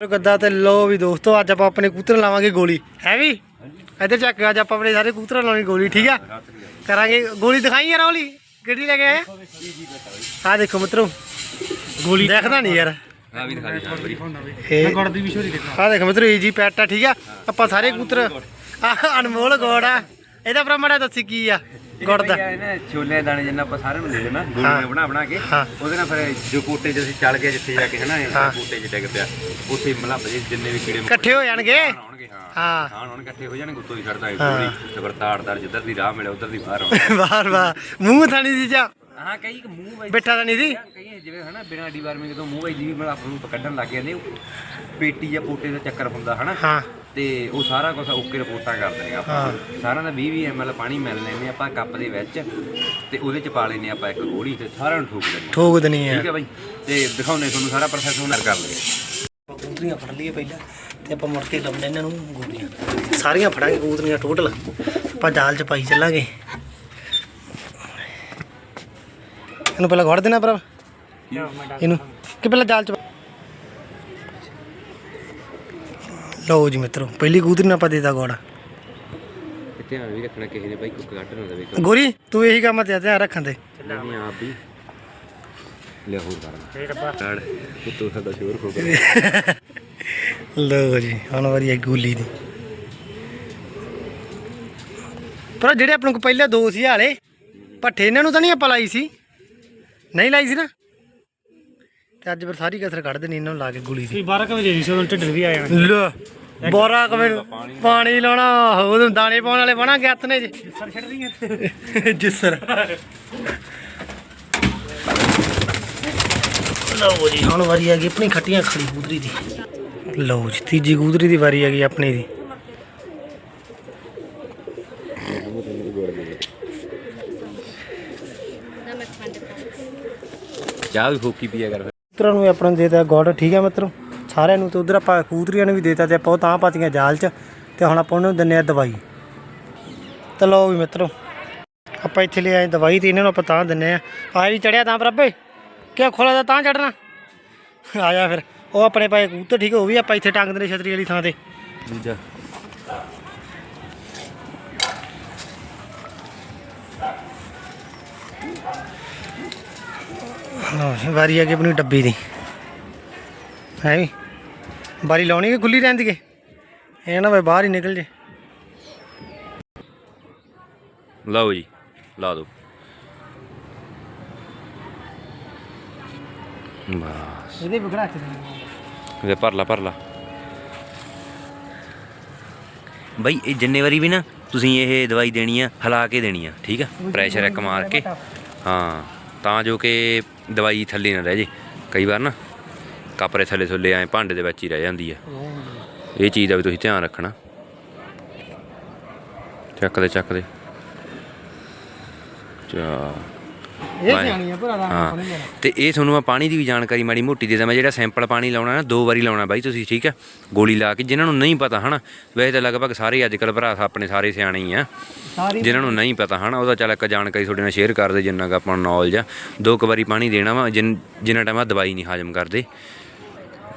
ਗੱਦਾ ਤੇ ਲੋ ਵੀ ਦੋਸਤੋ ਅੱਜ ਆਪਾਂ ਆਪਣੇ ਕਬੂਤਰ ਲਾਵਾਂਗੇ ਗੋਲੀ। ਹੈ ਵੀ? ਇੱਧਰ ਚੱਕ ਅੱਜ ਆਪਾਂ ਆਪਣੇ ਸਾਰੇ ਕਬੂਤਰਾਂ ਲਾਉਣੀ ਗੋਲੀ ਠੀਕ ਆ? ਕਰਾਂਗੇ ਗੋਲੀ ਦਿਖਾਈ ਯਾਰ ਹੌਲੀ। ਕਿਹੜੀ ਲੈ ਕੇ ਆਇਆ ਆ? ਦੇਖੋ ਮਿੱਤਰੋ ਗੋਲੀ ਦੇਖਦਾ ਨਹੀਂ ਯਾਰ। ਆ ਵੀ ਦਿਖਾ ਦੇ ਗੁੜ ਦੀ ਦੇਖੋ ਆ ਦੇਖ ਮਿੱਤਰੋ ਈਜੀ ਪੈਟ ਆ ਠੀਕ ਆ? ਆਪਾਂ ਸਾਰੇ ਕਬੂਤਰ ਆਹ ਅਨਮੋਲ ਗੋੜ ਆ। ਇਹਦਾ ਭਰਾ ਮਾੜਾ ਦੱਸੀ ਕੀ ਆ? ਗੁੜ ਦਾ ਛੋਲੇ ਦਾਣੇ ਜਿੰਨਾ ਆਪਾਂ ਸਾਰਿਆਂ ਨੂੰ ਦੇ ਦੇਣਾ ਗੋਲੀਆਂ ਬਣਾ ਬਣਾ ਕੇ। ਉਹਦੇ ਨਾਲ ਫਿਰ ਜੋ ਕੋਟੇ 'ਚ ਅਸੀਂ ਚੱਲ ਗਏ ਜਿੱਥੇ ਜਾ ਕੇ ਹਨਾ। ਕੋਟੇ 'ਚ ਡਿੱਗ ਪਿਆ। ਉੱਥੇ ਮਤਲਬ ਜੀ ਜਿੰਨੇ ਵੀ ਕੀੜੇ ਇਕੱਠੇ ਹੋ ਜਾਣਗੇ? ਹਾਂ। ਹਾਂ। ਹੁਣ ਇਕੱਠੇ ਹੋ ਜਾਣਗੇ ਉੱਤੋਂ ਹੀ ਛੱਡਦਾ ਹੈ। ਫਿਰ ਤਾੜਦਾਰ ਜਿੱਧਰ ਦੀ ਰਾਹ ਮਿਲੇ ਉਧਰ ਦੀ ਬਾਹਰ ਆਉਣਾ। ਬਾਹਰ ਬਾਹਰ ਮੂੰਹ ਥਾਣੀ ਦੀ ਜਾ? ਹਾਂ ਕਈ ਮੂੰਹ ਵਿੱਚ ਬਿੱਠਾ ਤਾਂ ਨਹੀਂ ਸੀ? ਕਈ ਜਿਵੇਂ ਹਨਾ ਬਿਨਾਂ ਡੀਵਾਰਮਿੰਗ ਤੋਂ ਮੂੰਹ ਵਿੱਚ ਦੀ ਵੀ ਮਤਲਬ ਆਪਾਂ ਨੂੰ ਕੱਢਣ ਲੱਗ ਜਾਂਦੇ ਪੇਟੀ ਜਾਂ ਪੋਟੇ ਦਾ ਚੱਕਰ ਹੁੰਦਾ ਹਨਾ। ਹਾਂ। ਤੇ ਉਹ ਸਾਰਾ ਕੁਝ ਓਕੇ ਰਿਪੋਰਟਾਂ ਕਰਦੇ ਨੇ ਆਪਾਂ। ਸਾਰਿਆਂ ਦਾ 20 20 ਐਮਐਲ ਪਾਣੀ ਮਿਲ ਲੈਂਦੇ ਆਪਾਂ ਕੱਪ ਦੇ ਵਿੱਚ ਤੇ ਉਹਦੇ ਚ ਪਾ ਲੈਂਦੇ ਆਪਾਂ ਇੱਕ ਗੋਲੀ ਤੇ ਸਾਰਿਆਂ ਨੂੰ ਠੋਕ ਦਿੰਦੇ ਠੋਕ ਦਨੀ ਆ ਠੀਕ ਹੈ ਬਾਈ। ਤੇ ਦਿਖਾਉਂਦੇ ਤੁਹਾਨੂੰ ਸਾਰਾ ਪ੍ਰੋਸੈਸ ਉਹਨਾਂ ਕਰ ਲਈਏ। ਆਪਾਂ ਕਬੂਤਰੀਆਂ ਫੜ ਲਈਏ ਪਹਿਲਾਂ ਤੇ ਆਪਾਂ ਮੁੜ ਕੇ ਲਾਉਂਦੇ ਇਹਨਾਂ ਨੂੰ ਗੋਲੀਆਂ। ਸਾਰੀਆਂ ਫੜਾਂਗੇ ਕਬੂਤਰੀਆਂ ਟੋਟਲ ਆਪਾਂ ਜਾਲ 'ਚ ਪਾਈ ਚੱਲਾਂਗੇ। ਇਹਨੂੰ ਪਹਿਲਾਂ ਘੜ ਦੇਣਾ ਭਰਾ। ਇਹਨੂੰ ਕਿ ਪਹਿਲਾਂ ਜਾਲ 'ਚ ਲਓ ਜੀ ਮਿੱਤਰੋ ਪਹਿਲੀ ਕਬੂਤਰੀ ਨੂੰ ਆਪਾਂ ਦੇਤਾ ਗੋੜ। ਧਿਆਨ ਵੀ ਰੱਖਣਾ ਕਿਸੇ ਨੇ ਬਾਈ ਕੁੱਕ ਕੱਢ ਨਾ ਦੇਵੇ ਗੋਰੀ ਤੂੰ ਇਹੀ ਕੰਮ ਤੇ ਧਿਆਨ ਰੱਖਣ ਦੇ। ਨਹੀਂ ਆਪ ਵੀ ਲੈ ਹੋਰ ਕਰ। ਕਾੜ ਕੁੱਤੂ ਸਾਡਾ ਸ਼ੋਰ ਖੋ ਗਿਆ। ਲਓ ਜੀ ਹੁਣ ਵਾਰੀ ਹੈ ਗੋਲੀ ਦੀ। ਪਰ ਜਿਹੜੇ ਆਪਣੇ ਕੋਲ ਪਹਿਲਾਂ ਦੋ ਸੀ ਹਾਲੇ ਪੱਠੇ ਇਹਨਾਂ ਨੂੰ ਤਾਂ ਨਹੀਂ ਆਪਾਂ ਲਾਈ ਸੀ? ਨਹੀਂ ਲਾਈ ਸੀ ਨਾ? ਤੇ ਅੱਜ ਫਿਰ ਸਾਰੀ ਕਸਰ ਕੱਢ ਦੇਣੀ ਇਹਨਾਂ ਨੂੰ ਲਾ ਕੇ ਗੋਲੀ ਦੀ। 12 ਵਜੇ ਦੀ ਸੋ ਢਿੱਡ ਵੀ ਆਇਆ ਲੈ ਬੋਰਾ ਕਵੇਂ ਪਾਣੀ ਲਾਉਣਾ ਉਹ ਦਾਣੇ ਪਾਉਣ ਵਾਲੇ ਬਣਾਂਗੇ ਹੱਥ ਨੇ ਜੀ। ਸਰ ਛੱਡਦੀਆਂ ਜਿਸਰ। ਲਓ ਜੀ ਹੁਣ ਵਾਰੀ ਆ ਗਈ ਆਪਣੀ ਖੱਟੀਆਂ ਖੜੀ ਕੂਦਰੀ ਦੀ। ਲਓ ਜੀ ਤੀਜੀ ਕੂਦਰੀ ਦੀ ਵਾਰੀ ਆ ਗਈ ਆਪਣੀ ਦੀ। ਚਾਹ ਵੀ ਫੋਕੀ ਪੀਆ ਕਰ। ਕਬੂਤਰਾਂ ਨੂੰ ਵੀ ਆਪਾਂ ਨੂੰ ਦੇਤਾ ਗੋਡ, ਠੀਕ ਹੈ ਮਿੱਤਰੋ? ਸਾਰਿਆਂ ਨੂੰ ਤੇ ਉਧਰ ਆਪਾਂ ਕਬੂਤਰੀਆਂ ਨੂੰ ਵੀ ਦੇਤਾ ਤੇ ਆਪਾਂ ਉਹ ਤਾਂ ਪਾਤੀਆਂ ਜਾਲ 'ਚ ਤੇ ਹੁਣ ਆਪਾਂ ਉਹਨੂੰ ਦਿੰਨੇ ਆ ਦਵਾਈ। ਤੇ ਲਓ ਵੀ ਮਿੱਤਰੋ, ਆਪਾਂ ਇੱਥੇ ਲੈ ਆਏ ਦਵਾਈ ਤੇ ਇਹਨਾਂ ਨੂੰ ਆਪਾਂ ਤਾਂ ਦਿੰਨੇ ਆ ਆ ਵੀ ਚੜਿਆ ਤਾਂ ਬਰਾਬੇ ਕਿਆ ਖੋਲਾ ਦਾ ਤਾਂ ਚੜਨਾ ਆਇਆ ਫਿਰ, ਉਹ ਆਪਣੇ ਪਾਏ ਕਬੂਤਰ ਠੀਕ ਉਹ ਵੀ ਆਪਾਂ ਇੱਥੇ ਟੰਗ ਦਿੰਦੇ ਛਤਰੀ ਵਾਲੀ ਥਾਂ ਤੇ। ਦੂਜਾ ਲਓ ਜੀ ਵਾਰੀ ਆ ਗਈ ਆਪਣੀ ਡੱਬੀ ਦੀ। ਹੈ ਵੀ? ਬਾਰੀ ਲਾਉਣੀ ਕਿ ਖੁੱਲੀ ਰਹਿੰਦੀ ਏ ਇਹ ਨਾ ਵੇ ਬਾਹਰ ਹੀ ਨਿਕਲ ਜੇ। ਲਓ ਜੀ ਲਾ ਦਿਓ। ਬਸ। ਇਹਦੇ ਵਿਗੜਾ ਕੇ ਇਹਦੇ ਭਰ ਲਾ ਭਰ ਲਾ। ਬਈ ਇਹ ਜਿੰਨੇ ਵਾਰੀ ਵੀ ਨਾ ਤੁਸੀਂ ਇਹ ਦਵਾਈ ਦੇਣੀ ਆ ਹਿਲਾ ਕੇ ਦੇਣੀ ਆ ਠੀਕ ਆ? ਪ੍ਰੈਸ਼ਰ ਇੱਕ ਮਾਰ ਕੇ। ਹਾਂ ਤਾਂ ਜੋ ਕਿ ਦਵਾਈ ਥੱਲੇ ਨਾ ਰਹਿ ਜੇ, ਕਈ ਵਾਰ ਨਾ ਕਾਪਰੇ ਥੱਲੇ ਥੱਲੇ ਐ ਭਾਂਡੇ ਦੇ ਵਿੱਚ ਹੀ ਰਹਿ ਜਾਂਦੀ ਆ। ਇਹ ਚੀਜ਼ ਦਾ ਵੀ ਤੁਸੀਂ ਧਿਆਨ ਰੱਖਣਾ। ਚੱਕ ਦੇ ਚੱਕ ਦੇ। ਚਾ ਇਹ। ਸਿਆਣੀ ਆ ਭਰਾ ਤੇ ਇਹ ਤੁਹਾਨੂੰ ਮੈਂ ਪਾਣੀ ਦੀ ਵੀ ਜਾਣਕਾਰੀ ਮਾੜੀ ਮੋਟੀ ਦੇ ਦਾਂ ਮੈਂ ਜਿਹੜਾ ਸੈਂਪਲ ਪਾਣੀ ਲਾਉਣਾ ਨਾ ਦੋ ਵਾਰੀ ਲਾਉਣਾ ਬਾਈ ਤੁਸੀਂ ਠੀਕ ਹੈ ਗੋਲੀ ਲਾ ਕੇ ਜਿਨ੍ਹਾਂ ਨੂੰ ਨਹੀਂ ਪਤਾ ਹਨਾ? ਵੈਸੇ ਤਾਂ ਲਗਭਗ ਸਾਰੇ ਅੱਜ ਕੱਲ੍ਹ ਭਰਾ ਆਪਣੇ ਸਾਰੇ ਸਿਆਣੇ ਹੀ ਆ। ਜਿਨ੍ਹਾਂ ਨੂੰ ਨਹੀਂ ਪਤਾ ਹਨਾ? ਉਹਦਾ ਚੱਲ ਇੱਕ ਜਾਣਕਾਰੀ ਤੁਹਾਡੇ ਨਾਲ ਸ਼ੇਅਰ ਕਰਦੇ ਜਿੰਨਾ ਕੁ ਆਪਾਂ ਨੂੰ ਨੌਲੇਜ ਆ। ਦੋ ਕੁ ਵਾਰੀ ਪਾਣੀ ਦੇਣਾ ਵਾ ਜਿੰਨ ਜਿੰਨਾ ਟਾਈਮ ਆ ਦਵਾਈ ਨਹੀਂ ਹਾਜ਼ਮ ਕਰਦੇ।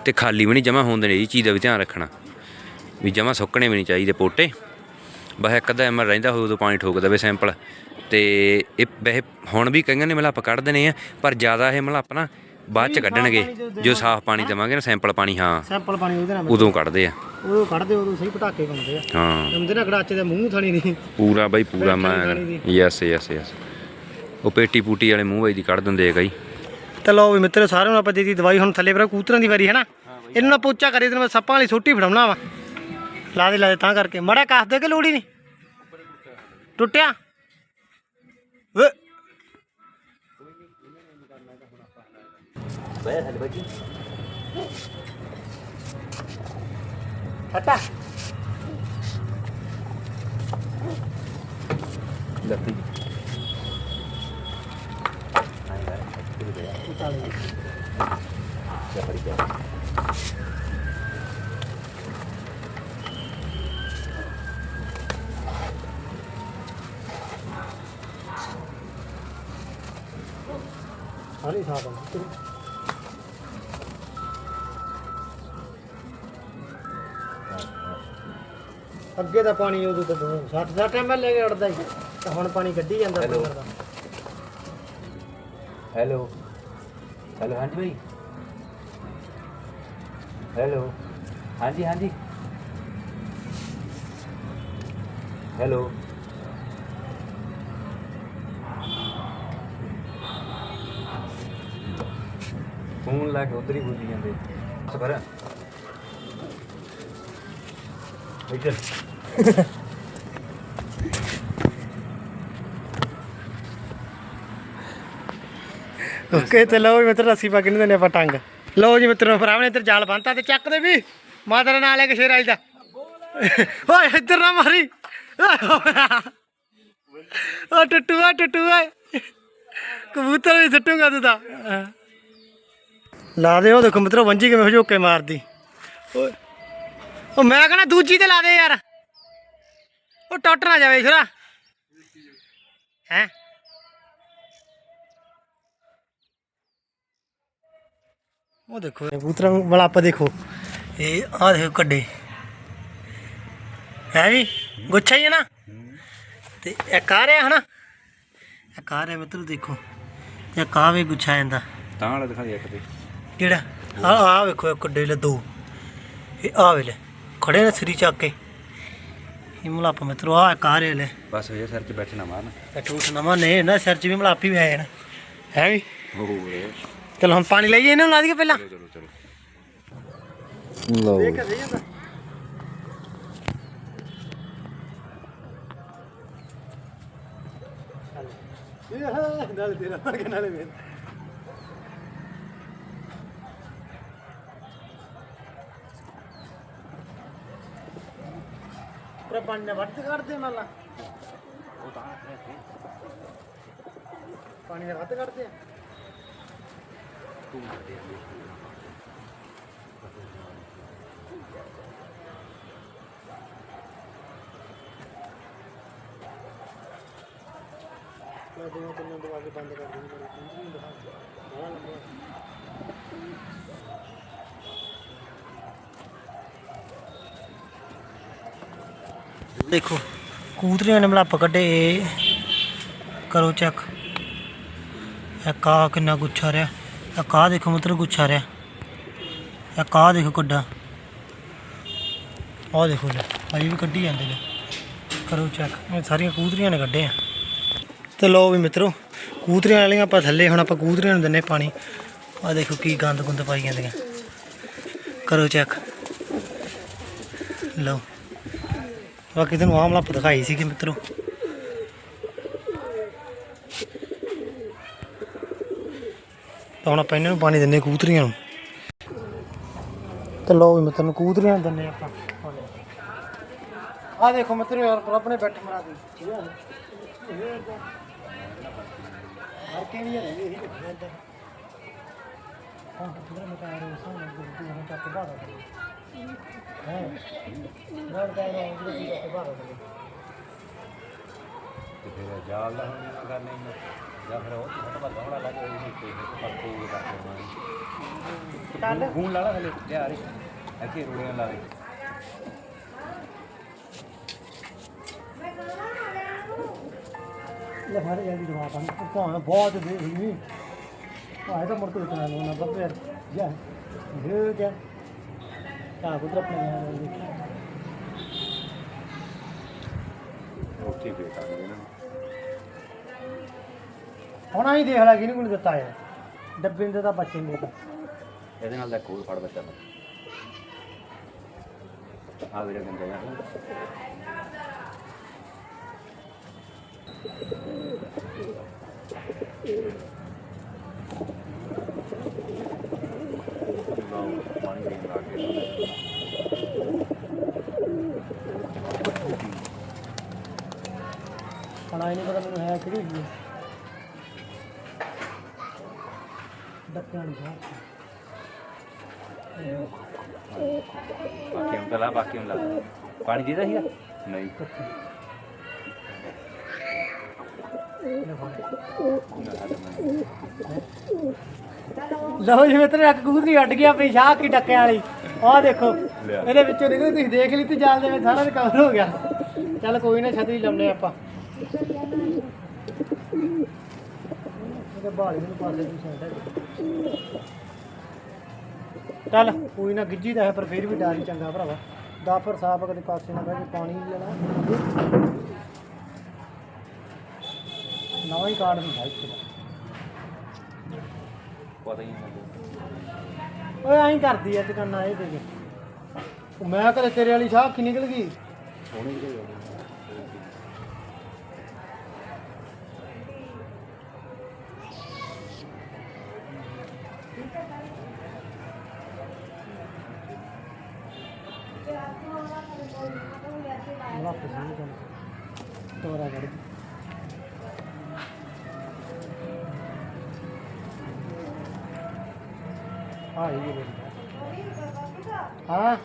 ਤੇ ਖਾਲੀ ਵੀ ਨਹੀਂ ਜਮਾ ਹੋਣ ਦੇਣੀ ਇਹ ਚੀਜ਼ ਦਾ ਵੀ ਧਿਆਨ ਰੱਖਣਾ। ਵੀ ਜਮਾ ਸੁੱਕਣੇ ਵੀ ਨਹੀਂ ਚਾਹੀਦੇ ਪੋਟੇ। ਬਸ ਇੱਕ ਅੱਧਾ ਐਮਲ ਰਹਿੰਦਾ ਹੋਊ ਉਦੋਂ ਪਾਣੀ ਠੋਕ ਦੇਵੇ ਸੈਂਪਲ ਤੇ ਇਹ ਵੈਸੇ ਹੁਣ ਵੀ ਕਈਆਂ ਨੇ ਮਲਾਪ ਕੱਢ ਦੇਣੇ ਆ ਪਰ ਜ਼ਿਆਦਾ ਇਹ ਮਲਾਪ ਨਾ ਬਾਅਦ ਚ ਕੱਢਣਗੇ ਜੋ ਸਾਫ਼ ਪਾਣੀ ਦੇਵਾਂਗੇ ਨਾ ਸੈਂਪਲ ਪਾਣੀ ਹਾਂ। ਸੈਂਪਲ ਪਾਣੀ ਉਹਦੇ ਨਾਲ ਉਦੋਂ ਕੱਢਦੇ ਆ। ਉਹ ਕੱਢਦੇ ਉਦੋਂ ਸਹੀ ਪਟਾਕੇ ਪਾਉਂਦੇ ਆ। ਹਾਂ। ਹੁੰਦੇ ਨਾ ਗੜਾਚੇ ਦੇ ਮੂੰਹ ਥਾਣੀ ਨਹੀਂ ਪੂਰਾ ਬਾਈ ਪੂਰਾ ਮੈਂ। ਯੈਸ ਯੈਸ ਯੈਸ ਉਹ ਪੇਟੀ ਪੂਟੀ ਵਾਲੇ ਮੂੰਹ ਵਿੱਚ ਦੀ ਕੱਢ ਦਿੰਦੇ ਆ ਕਈ। ਤੇ ਲਓ ਵੀ ਮਿੱਤਰੋ ਸਾਰਿਆਂ ਨੂੰ ਆਪਾਂ ਦੇ ਦਿੱਤੀ ਦਵਾਈ ਹੁਣ ਥੱਲੇ ਪਰ ਕੂਤਰਾਂ ਦੀ ਵਾਰੀ ਹੈ ਨਾ? ਇਹਨੂੰ ਨਾ ਪੋਚਾ ਕਰੇ ਤੇ ਮੈਂ ਸੱਪਾਂ ਵਾਲੀ ਛੋਟੀ ਫੜਾਉਣਾ ਵਾ। ਲਾ ਦੇ ਲਾ ਦੇ ਤਾਂ ਕਰਕੇ। ਮੜਾ ਕੱਸ ਦੇ ਕਿ ਲੋੜੀ ਨਹੀਂ। ਟੁੱਟਿਆ? ਵੇ ਹਟਾ ਲੱਤੀ ਸਾਰੀ ਦਿਖਾ ਦਵਾਂ। ਅੱਗੇ ਦਾ ਪਾਣੀ ਉਦੋਂ ਤਾਂ 60 60 ml ਲੈ ਕੇ ਅੜਦਾ ਸੀ। ਤੇ ਹੁਣ ਪਾਣੀ ਕੱਢੀ ਜਾਂਦਾ Hello. ਹੈਲੋ ਹੈਲੋ ਹਾਂਜੀ ਭਾਈ ਹੈਲੋ ਹਾਂਜੀ ਹਾਂਜੀ। ਹੈਲੋ ਫੋਨ ਲਾ ਕੇ ਉਧਰ ਹੀ ਬੋਲੀ ਜਾਂਦੇ। ਸਬਰ ਇੱਧਰ ਓਕੇ, ਤੇ ਲਓ ਜੀ ਮਿੱਤਰ, ਰੱਸੀ ਪਾ ਕੇ ਨਹੀਂ ਦਿੰਦੇ ਆਪਾਂ ਟੰਗ। ਲਓ ਜੀ ਮਿੱਤਰੋ ਭਰਾਵਾਂ ਨੇ ਇੱਧਰ ਜਾਲ ਬੰਨਤਾ ਤੇ ਚੱਕ ਦੇ ਵੀ। ਮਾਤਾ ਦਾ ਨਾਂ ਲੈ ਕੇ ਸ਼ੇਰ ਆਈ ਦਾ। ਓਏ, ਇੱਧਰ ਨਾ ਮਾਰੀ। ਓ, ਟੱਟੂ ਆ ਟੱਟੂ ਆ। ਕਬੂਤਰ ਵੀ ਸੱਟੂਗਾ ਤੂੰ ਤਾਂ। ਲਾ ਦੇ, ਉਹ ਦੇਖੋ ਮਿੱਤਰੋ ਵੰਜੀ ਕਿਵੇਂ ਹਜੋਕੇ ਮਾਰਦੀ। ਓਏ, ਉਹ ਮੈਂ ਕਹਣਾ ਦੂਜੀ ਤੇ ਲਾ ਦੇ ਯਾਰ। ਉਹ ਟੁੱਟ ਨਾ ਜਾਵੇ ਛੋਰਾ। ਹੈ? ਉਹ ਦੇਖੋ ਕਬੂਤਰਾਂ ਵਾਲਾ ਆਪਾਂ ਦੇਖੋ। ਇਹ ਆ ਦੇਖੋ ਕੱਡੇ ਹੈ ਵੀ, ਗੁੱਛਾ ਹੀ ਹੈ ਨਾ। ਤੇ ਇਹ ਆ ਰਿਹਾ ਹਨਾ। ਇੱਕ ਆ ਰਿਹਾ ਮਿੱਤਰੋ, ਦੇਖੋ। ਤੇ ਇੱਕ ਵੀ ਗੁੱਛਾ ਜਾਂਦਾ। ਤਾਂ ਵਾਲਾ ਦਿਖਾ ਦੇ ਇੱਕ ਤੇ। ਕਿਹੜਾ? ਆ ਆ ਵੇਖੋ ਇਹ ਕੱਡੇ ਲੈ ਦੋ। ਇਹ ਆ ਵੇਲੇ ਖੜੇ ਨੇ ਸਰੀ ਚੱਕ ਕੇ। ਇਹ ਮਲਾਪਾ ਮਿੱਤਰੋ ਆ ਇੱਕ ਆ ਰਿਹਾ ਲੈ। ਬਸ ਇਹ ਸਿਰ 'ਚ ਬੈਠਣਾ ਮਾਰਨ ਇਹ ਠੂਠ ਨਵਾਂ ਨੇ ਨਾ ਸਿਰ ਚ ਵੀ ਮਲਾਪੀ ਵੀ ਆਇਆ ਨਾ। ਹੈ ਵੀ? ਓਏ ਚਲ ਹੁਣ ਪਾਣੀ ਲਈਏ ਇਹਨਾਂ ਨੂੰ ਲਾ ਦਈਏ ਪਹਿਲਾਂ। ਚਲੋ ਚਲੋ ਲਓ। ਦੇਖ ਸਹੀ ਜਾਂਦਾ ਇਹ ਨਾਲ ਤੇਰਾ ਕਿ ਨਾਲੇ ਮੇਰੇ। ਪਰ ਪਾਣੀ ਵੱਧ ਕੱਢਦੇ ਨਾਲਾ। ਉਹ ਤਾਂ ਵੱਧ ਕੱਢਦੇ ਆ ਮੈਂ ਦੋਵਾਂ ਤਿੰਨਾਂ ਦਵਾ ਕੇ ਬੰਦ ਕਰ ਦੂੰਗਾ ਮੇਰੇ ਦੇਖੋ। ਕੂਤਰੀਆਂ ਨੇ ਮਲਾਪ ਕੱਢੇ, ਇਹ ਕਰੋ ਚੈੱਕ ਇਹ ਕਾ ਕਿੰਨਾ ਗੁੱਛਾ ਰਿਹਾ। ਇਹ ਕਾ ਦੇਖੋ ਮਤਲਬ ਗੁੱਛਾ ਰਿਹਾ। ਇਹ ਕਾ ਦੇਖੋ ਕੱਡਾ। ਆਹ ਦੇਖੋ ਲੈ ਅਜੇ ਵੀ ਕੱਢੀ ਜਾਂਦੇ ਨੇ। ਕਰੋ ਚੈੱਕ ਇਹ ਸਾਰੀਆਂ ਕੂਤਰੀਆਂ ਨੇ ਕੱਢੇ ਆ। ਤੇ ਲੋ ਵੀ ਮਿੱਤਰੋ, ਕੂਤਰੀਆਂ ਵਾਲੀਆਂ ਆਪਾਂ ਥੱਲੇ, ਹੁਣ ਆਪਾਂ ਕੂਤਰੀਆਂ ਨੂੰ ਦਿੰਨੇ ਪਾਣੀ। ਆਹ ਦੇਖੋ ਕੀ ਗੰਦ ਗੁੰਦ ਪਾਈ ਜਾਂਦੀਆਂ। ਕਰੋ ਚੈੱਕ ਲਓ। ਬਾਕੀ ਤੁਹਾਨੂੰ ਆਮ ਲੱਪ ਦਿਖਾਈ ਸੀ ਕਿ ਮਿੱਤਰੋ ਹੁਣ ਆਪਾਂ ਇਹਨਾਂ ਨੂੰ ਪਾਣੀ ਦਿੰਨੇ ਕੂਤਰੀਆਂ ਨੂੰ। ਤੇ ਲੋ ਵੀ ਮਿੱਤਰ ਨੂੰ ਕੂਤਰੀਆਂ ਨੂੰ ਦਿੰਨੇ ਆਪਾਂ। ਆ ਦੇਖੋ ਮਿੱਤਰੋ ਯਾਰ ਪਰ ਆਪਣੇ ਬੈਠ ਮਰਾ ਦੀ ਠੀਕ ਹੈ ਹਰ ਕੇ ਨਹੀਂ ਰਹਿੰਦੇ ਇਹੀ ਹਾਂ ਥੋੜਾ ਮੋਟਾ ਆ ਰਿਹਾ ਸੋ ਨਾ ਤੱਕ ਬਾਹਰ ਤੇ ਫਿਰ ਜਾਲ ਦਾ ਹੁਣ ਨਾ ਕਰਨਾ ਜਾਂ? ਫਿਰ ਉਹ ਛੋਟਾ ਵੱਡਾ ਹੋਣਾ ਲੱਗ ਰਿਹਾ ਸੀ ਤੇ ਪੱਕੂ ਟੱਲ ਕਰਦੇ ਫੋਨ ਲਾ ਲਾ ਹਲੇ ਲਿਆ ਰੇ ਇੱਥੇ ਰੋੜੀਆਂ ਲਾ ਦੇ। ਲੈ ਫੜ ਜਾਂਦੀ ਦਵਾ ਤਾਂ। ਭਾਵੇਂ ਬਹੁਤ ਦੇ ਹੋਈ। ਭਾਵੇਂ ਤਾਂ ਮੁੜ ਕੇ ਇਤਨਾ ਲੋਨਾ ਬੱਬੇ। ਜਾ। ਤਾਂ ਪੁੱਤਰ ਆਪਣੇ ਨਾਲ ਦੇਖੀ ਉੱਥੇ ਫੇਰ ਕਰ ਦੇਣਾ ਹੁਣ ਆਈ ਦੇਖ ਲੈ ਕਿਹਨੂੰ ਕੋਲ ਦਿੱਤਾ ਹੈ ਡੱਬੇ ਦੇ ਤਾਂ ਬੱਚੇ ਨੇ ਇਹਦੇ ਨਾਲ ਦਾ ਕੋਲ ਫੜ ਬੱਚਾ ਆ ਵੀਰੇ ਗੰਦਾ ਪਾਣੀ ਦੇਣ ਲੱਗ ਗਏ ਹੁਣ ਆਈ ਨਹੀਂ ਪਤਾ ਮੈਨੂੰ ਹੈ ਕਿਹੜੀ ਹੈਗੀ ਹੈ ਡੱਕਿਆਂ ਦੀ ਬਾਕੀ ਹੁਣ ਲਾ ਬਾਕੀ ਲਾ ਪਾਣੀ ਦੀਦਾ ਸੀਗਾ? ਨਹੀਂ। ਨਾ, ਨਾ, ਨਾ। ਲਓ ਜੀ ਮਿੱਤਰ ਇੱਕ ਕਬੂਤਰੀ ਉੱਡ ਗਈ ਆਪਣੀ ਸ਼ਾਹ ਕੀ ਡੱਕਿਆਂ ਵਾਲੀ। ਆਹ ਦੇਖੋ ਇਹਦੇ ਵਿੱਚੋਂ ਨਿਕਲੀ ਤੁਸੀਂ ਦੇਖ ਲਈ ਤੇ ਜਾਲ ਦੇ ਵਿੱਚ ਸਾਰਾ ਰਿਕਵਰ ਹੋ ਗਿਆ। ਚੱਲ ਕੋਈ ਨਾ ਛਤਰੀ ਲਾਉਂਦੇ ਆਪਾਂ। ਇਹਦੇ ਨੂੰ ਪਾਸੇ ਚੱਲ ਕੋਈ ਨਾ ਗਿੱਜੀ ਦਾ ਹੈ ਪਰ ਫਿਰ ਵੀ ਡਰ ਹੀ ਚੰਗਾ ਭਰਾਵਾ। ਦਾਫਰ ਸਾਹਿਬ ਕਦੇ ਪਾਸੇ ਨਾ ਬਹਿ ਕੇ ਪਾਣੀ ਲੈਣਾ ਨਵਾਂ ਹੀ ਕਾਰਡ ਹੁੰਦਾ ਇੱਥੇ ਪਤਾ ਹੀ ਨਹੀਂ ਓਏ ਐਂ ਕਰਦੀ ਐ ਦੁਕਾਨਾਂ ਇਹ ਦੇ ਉਹ ਮੈਂ ਕਦੇ ਤੇਰੇ ਵਾਲੀ ਸ਼ਾਹ ਕੀ ਨਿਕਲ ਗਈ। ਵਾਪਸ ਨਹੀਂ ਕਰਨਾ ਤੋਰਾ ਕਰ ਹਾਂ ਇਹ ਵੀ ਹਾਂ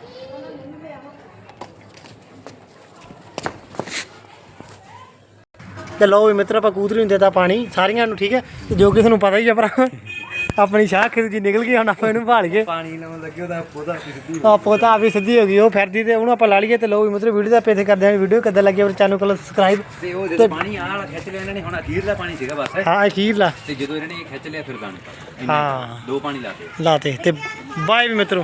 ਤੇ ਲਓ ਵੀ ਮਿੱਤਰ, ਆਪਾਂ ਕੂਤਰੀ ਨੂੰ ਦੇਤਾ ਪਾਣੀ, ਸਾਰੀਆਂ ਨੂੰ ਠੀਕ ਹੈ। ਤੇ ਜੋ ਕਿ ਤੁਹਾਨੂੰ ਪਤਾ ਹੀ ਆ ਭਰਾ। ਆਪਣੀ ਸ਼ਾਹ ਖਿਰ ਜੀ ਨਿਕਲ ਗਈ ਹੁਣ ਆਪਾਂ ਇਹਨੂੰ ਭਾਲ ਕੇ ਪਾਣੀ ਲਾਉਣ ਲੱਗੇ ਉਹਦਾ ਪੌਦਾ ਸਿੱਧੀ ਆਪੋ ਤਾਂ ਆਪੀ ਸਿੱਧੀ ਹੋ ਗਈ ਉਹ ਫਿਰਦੀ ਤੇ ਉਹਨੂੰ ਆਪਾਂ ਲਾ ਲਈਏ ਤੇ ਵੀ ਮਿੱਤਰ ਵੀਡੀਓ ਦਾ ਪੇਥੇ ਕਰਦੇ ਆਂ ਵੀਡੀਓ ਕਿੱਦਾਂ ਲੱਗੀ ਆਪਣੇ ਚੈਨਲ ਕੋਲ ਸਬਸਕ੍ਰਾਈਬ ਤੇ ਉਹ ਜਦੋਂ ਪਾਣੀ ਆਹ ਵਾਲਾ ਖਿੱਚ ਲਿਆ ਇਹਨਾਂ ਨੇ ਹੁਣ ਅਖੀਰਲਾ ਪਾਣੀ ਸੀਗਾ ਬਸ। ਹਾਂ ਅਖੀਰ ਲਾ ਤੇ ਜਦੋਂ ਇਹਨਾਂ ਨੇ ਇਹ ਖਿੱਚ ਲਿਆ ਫਿਰ ਦਾਣੇ ਪਾ ਹਾਂ। ਦੋ ਪਾਣੀ ਲਾਤੇ। ਲਾਤੇ ਤੇ ਬਾਏ ਵੀ ਮਿੱਤਰੋ।